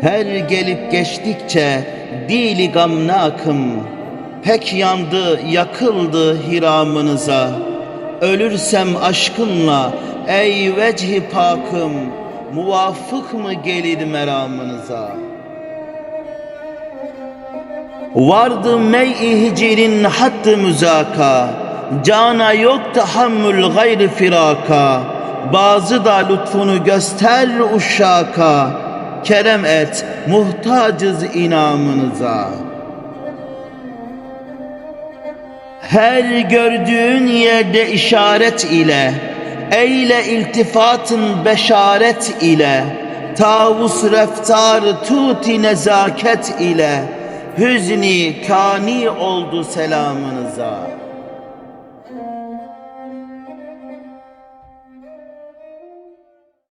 Her gelip geçtikçe dili gamne akım. Pek yandı yakıldı hiramınıza. Ölürsem aşkınla ey vecihi pakım Muvafık mı gelir meramınıza? Vardı mey-i hicirin hattı müzaka Cana yok tahammül gayri firaka. Bazı da lütfunu göster uşaka Kerem et muhtacız inamınıza. Her gördüğün yerde işaret ile Eyle iltifatın beşaret ile Tavus reftar tuti nezaket ile Hüzni kani oldu selamınıza